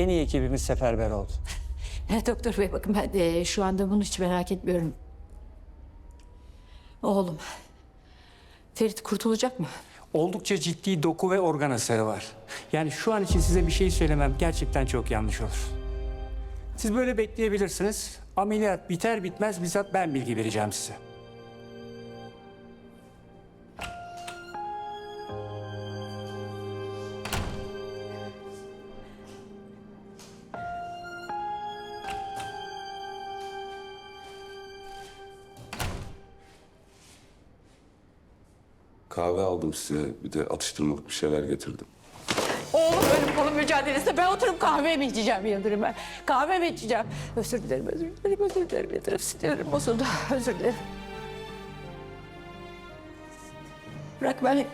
En iyi ekibimiz seferber oldu. Doktor bey bakın ben de şu anda bunu hiç merak etmiyorum. Oğlum. Ferit kurtulacak mı? Oldukça ciddi doku ve organ hasarı var. Yani şu an için size bir şey söylemem gerçekten çok yanlış olur. Siz böyle bekleyebilirsiniz. Ameliyat biter bitmez bizzat ben bilgi vereceğim size. Kahve aldım size. Bir de atıştırmalık bir şeyler getirdim. Oğlum ölüm kalım mücadelesinde ben oturup kahve mi içeceğim Yıldırım ben? Kahve mi içeceğim? Özür dilerim, özür dilerim, özür dilerim Yıldırım. Sinirim bozuldu, özür dilerim. Bırak ben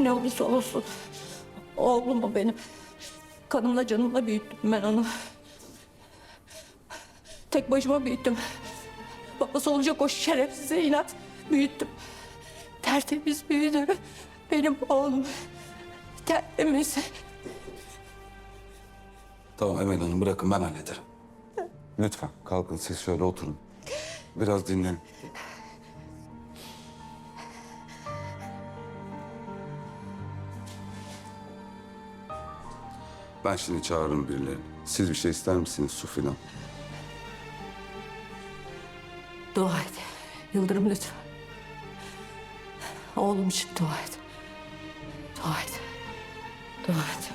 Ne olursa olsun. Oğlum o benim. Kanımla canımla büyüttüm ben onu. Tek başıma büyüttüm. Babası olacak o şerefsize inat büyüttüm. Tertemiz büyüdü. Benim oğlum. Tertemiz. Tamam Emel Hanım bırakın ben hallederim. Lütfen kalkın siz şöyle oturun. Biraz dinlenin. Ben şimdi çağırırım birilerini. Siz bir şey ister misiniz su filan? Dua et. Yıldırım lütfen. Oğlum için dua et. Dua et. Dua et.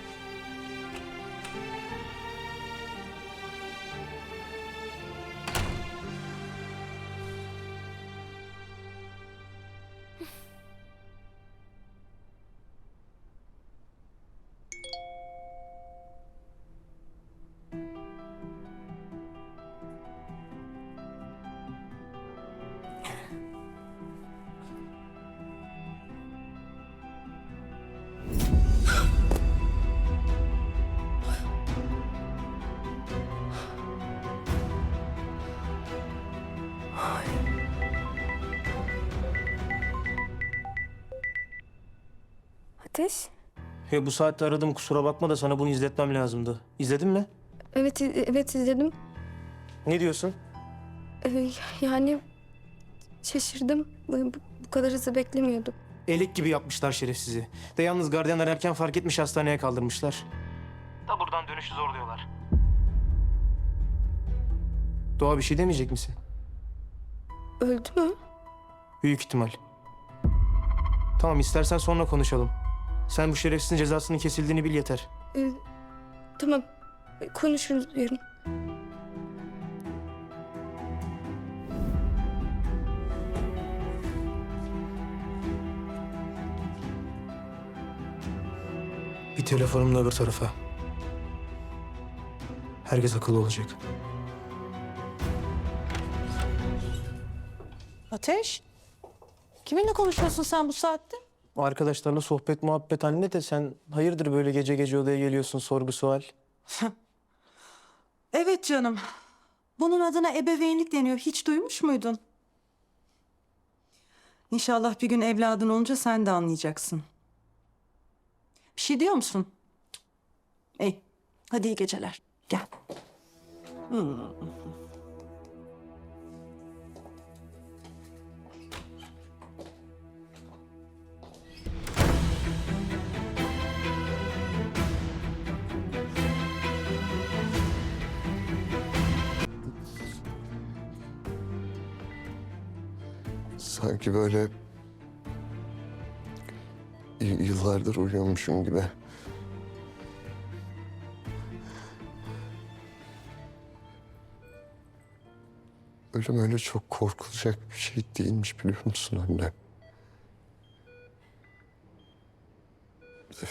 Ya bu saatte aradım kusura bakma da sana bunu izletmem lazımdı. İzledin mi? Evet, i- evet izledim. Ne diyorsun? Ee, yani şaşırdım. Bu, bu- bu kadar hızlı beklemiyordum. Elek gibi yapmışlar şerefsizi. De yalnız gardiyanlar erken fark etmiş hastaneye kaldırmışlar. Da buradan dönüşü zor diyorlar. Doğa bir şey demeyecek misin? Öldü mü? Büyük ihtimal. Tamam istersen sonra konuşalım. Sen bu şerefsizin cezasının kesildiğini bil yeter. Ee, tamam. Konuşuruz yarın. Bir telefonumla öbür tarafa. Herkes akıllı olacak. Ateş? Kiminle konuşuyorsun sen bu saatte? Arkadaşlarla sohbet muhabbet halinde de sen hayırdır böyle gece gece odaya geliyorsun sorgu sual. Evet canım. Bunun adına ebeveynlik deniyor. Hiç duymuş muydun? İnşallah bir gün evladın olunca sen de anlayacaksın. Bir şey diyor musun? İyi. Hadi iyi geceler. Gel. Sanki böyle yıllardır uyuyormuşum gibi. Ölüm öyle çok korkulacak bir şey değilmiş biliyor musun anne?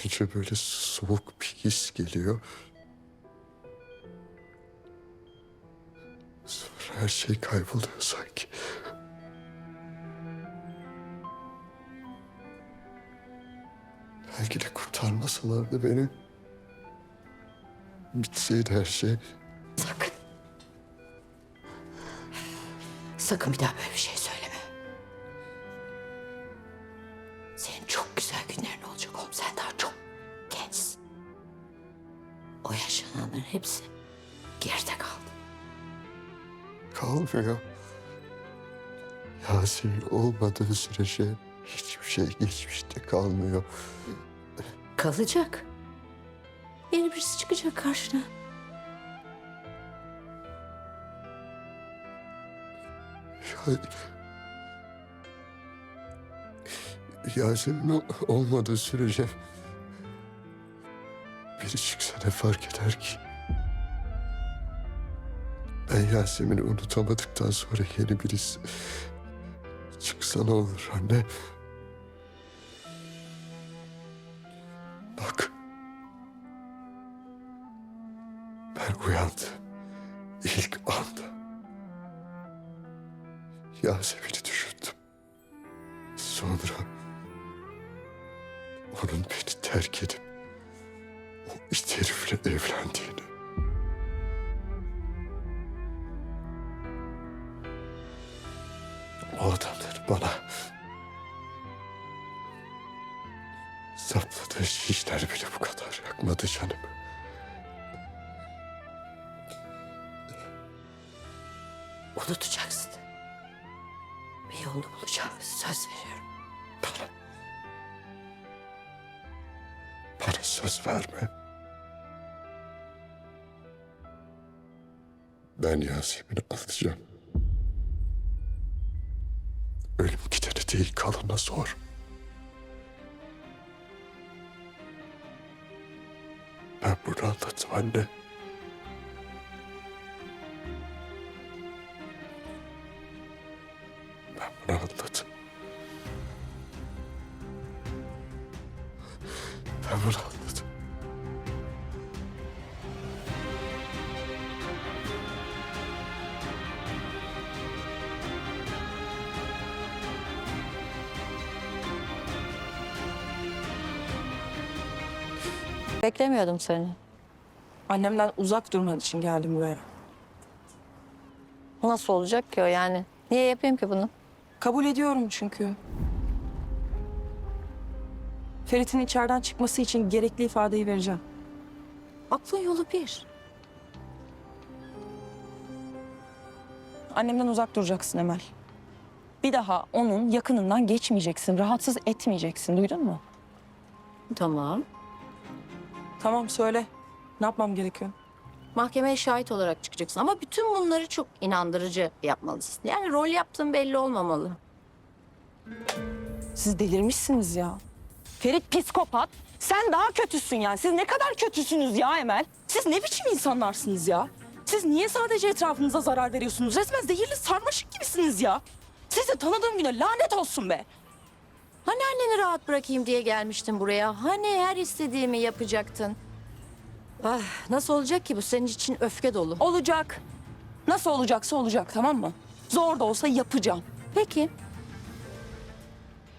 Önce böyle soğuk bir his geliyor. Sonra her şey kayboluyor sanki. Belki de kurtarmasalardı beni. Bitseydi her şey. Sakın. Sakın bir daha böyle bir şey söyleme. Senin çok güzel günlerin olacak oğlum. Sen daha çok gençsin. O yaşananların hepsi geride kaldı. Kalmıyor. Yasemin olmadığı sürece hiçbir şey geçmişte kalmıyor. Kalacak. Yeni birisi çıkacak karşına. Ya- Yasemin ol- olmadığı sürece biri çıksa ne fark eder ki? Ben Yasemin'i unutamadıktan sonra yeni birisi çıksa ne olur anne? Ben uyandım. İlk anda. Yasemin'i düşündüm. Sonra onun beni terk edip o it evlendiğini. Bana söz verme. Ben Yasemin'i alacağım. Ölüm gidene değil kalana zor. Ben bunu anlattım anne. Ben bunu anlattım. Ben bunu anladım. Beklemiyordum seni. Annemden uzak durman için geldim buraya. Nasıl olacak ki o yani? Niye yapayım ki bunu? Kabul ediyorum çünkü. Ferit'in içeriden çıkması için gerekli ifadeyi vereceğim. Aklın yolu bir. Annemden uzak duracaksın Emel. Bir daha onun yakınından geçmeyeceksin, rahatsız etmeyeceksin. Duydun mu? Tamam. Tamam söyle. Ne yapmam gerekiyor? Mahkemeye şahit olarak çıkacaksın ama bütün bunları çok inandırıcı yapmalısın. Yani rol yaptığın belli olmamalı. Siz delirmişsiniz ya. Ferit psikopat. Sen daha kötüsün yani. Siz ne kadar kötüsünüz ya Emel. Siz ne biçim insanlarsınız ya? Siz niye sadece etrafınıza zarar veriyorsunuz? Resmen zehirli sarmaşık gibisiniz ya. Sizi tanıdığım güne lanet olsun be. Hani anneni rahat bırakayım diye gelmiştin buraya? Hani her istediğimi yapacaktın? Ah, nasıl olacak ki bu senin için öfke dolu? Olacak. Nasıl olacaksa olacak tamam mı? Zor da olsa yapacağım. Peki.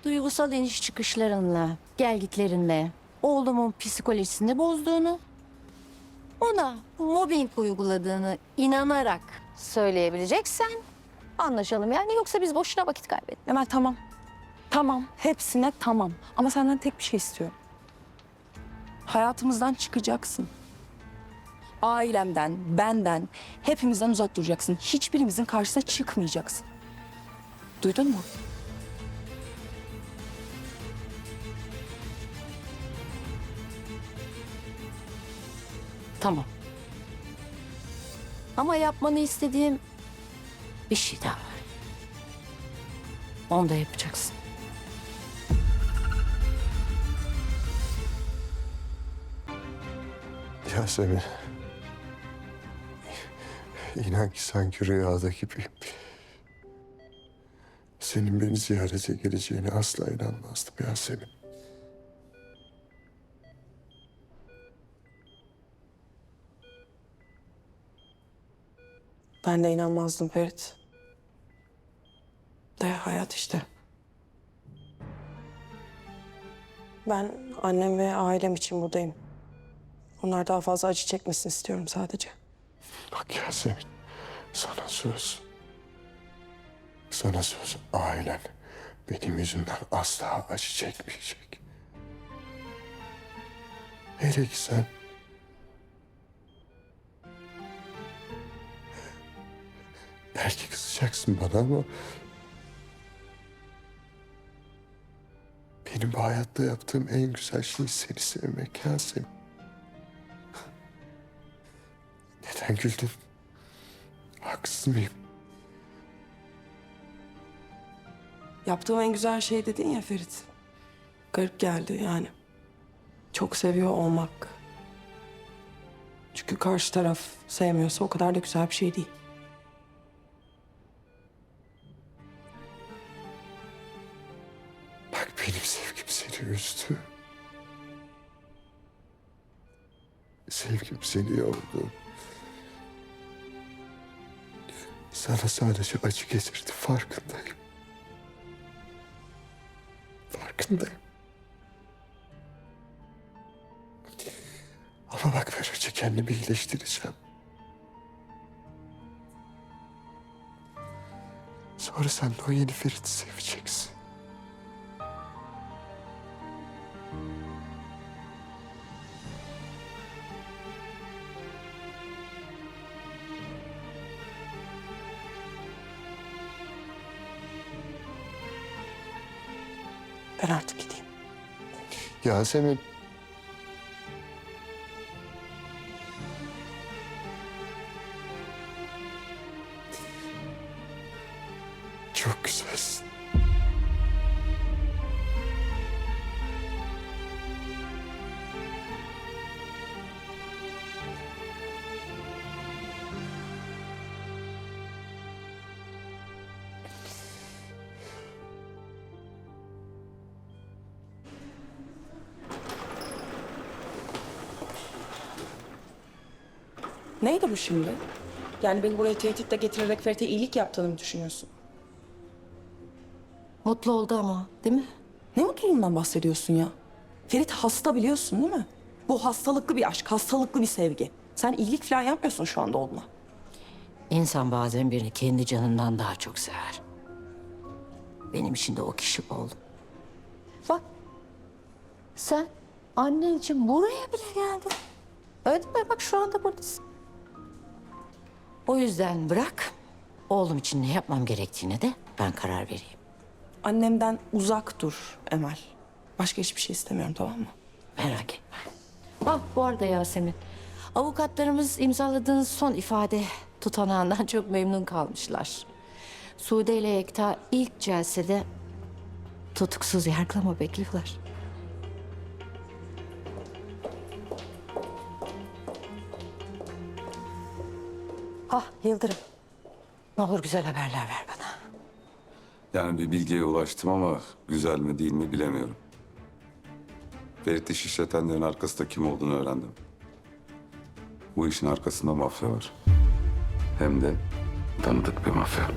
Duygusal iniş çıkışlarınla, gelgitlerinle oğlumun psikolojisini bozduğunu, ona mobbing uyguladığını inanarak söyleyebileceksen anlaşalım yani yoksa biz boşuna vakit kaybettik. Emel tamam. Tamam. Hepsine tamam. Ama senden tek bir şey istiyorum. Hayatımızdan çıkacaksın. Ailemden, benden, hepimizden uzak duracaksın. Hiçbirimizin karşısına çıkmayacaksın. Duydun mu? Tamam. Ama yapmanı istediğim bir şey daha var. Onu da yapacaksın. Yasemin. İnan ki sanki rüyada gibiyim. Senin beni ziyarete geleceğine asla inanmazdım Yasemin. Ben de inanmazdım Ferit. De hayat işte. Ben annem ve ailem için buradayım. Onlar daha fazla acı çekmesin istiyorum sadece. Bak Yasemin, sana söz. Sana söz ailen benim yüzümden asla acı çekmeyecek. Hele ki sen kızacaksın bana ama... Benim bu hayatta yaptığım en güzel şey seni sevmek Yasemin. Neden güldün? Haksız mıyım? Yaptığım en güzel şey dedin ya Ferit. Garip geldi yani. Çok seviyor olmak. Çünkü karşı taraf sevmiyorsa o kadar da güzel bir şey değil. Sevgim seni yordu. Sana sadece acı getirdi farkındayım. Farkındayım. Ama bak ben önce kendimi iyileştireceğim. Sonra sen de o yeni Ferit'i seveceksin. Ben artık gideyim. Yasemin. Çok güzelsin. Neydi bu şimdi? Yani beni buraya tehditle getirerek Ferit'e iyilik yaptığını mı düşünüyorsun? Mutlu oldu ama değil mi? Ne mutluluğundan bahsediyorsun ya? Ferit hasta biliyorsun değil mi? Bu hastalıklı bir aşk, hastalıklı bir sevgi. Sen iyilik falan yapmıyorsun şu anda oğluna. İnsan bazen birini kendi canından daha çok sever. Benim için de o kişi oldum. Bak sen annen için buraya bile geldin. Öyle değil mi? Bak şu anda buradasın. O yüzden bırak. Oğlum için ne yapmam gerektiğine de ben karar vereyim. Annemden uzak dur Emel. Başka hiçbir şey istemiyorum tamam mı? Merak etme. Bak bu arada Yasemin. Avukatlarımız imzaladığınız son ifade tutanağından çok memnun kalmışlar. Sude ile Yekta ilk celsede tutuksuz yargılama bekliyorlar. Ah Yıldırım. Ne olur güzel haberler ver bana. Yani bir bilgiye ulaştım ama güzel mi değil mi bilemiyorum. Ferit'i şişletenlerin arkasında kim olduğunu öğrendim. Bu işin arkasında mafya var. Hem de tanıdık bir mafya.